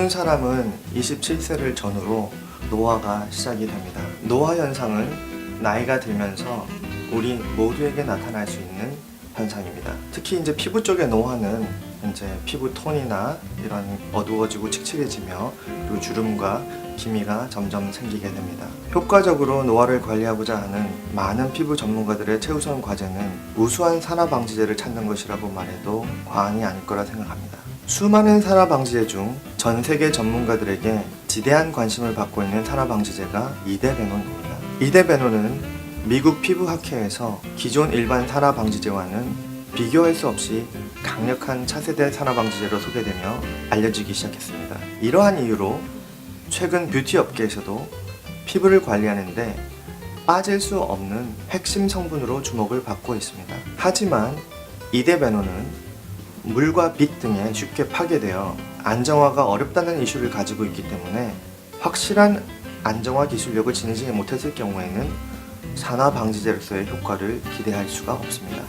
모든 사람은 27세를 전후로 노화가 시작이 됩니다. 노화 현상은 나이가 들면서 우리 모두에게 나타날 수 있는 현상입니다. 특히 이제 피부 쪽의 노화는 이제 피부 톤이나 이런 어두워지고 칙칙해지며 그리고 주름과 기미가 점점 생기게 됩니다. 효과적으로 노화를 관리하고자 하는 많은 피부 전문가들의 최우선 과제는 우수한 산화 방지제를 찾는 것이라고 말해도 과언이 아닐 거라 생각합니다. 수많은 산화 방지제 중 전 세계 전문가들에게 지대한 관심을 받고 있는 산화 방지제가 이데베논입니다. 이데베논은 미국 피부학회에서 기존 일반 산화 방지제와는 비교할 수 없이 강력한 차세대 산화 방지제로 소개되며 알려지기 시작했습니다. 이러한 이유로 최근 뷰티 업계에서도 피부를 관리하는데 빠질 수 없는 핵심 성분으로 주목을 받고 있습니다. 하지만 이데베논은 물과 빛 등에 쉽게 파괴되어 안정화가 어렵다는 이슈를 가지고 있기 때문에 확실한 안정화 기술력을 지니지 못했을 경우에는 산화 방지제로서의 효과를 기대할 수가 없습니다.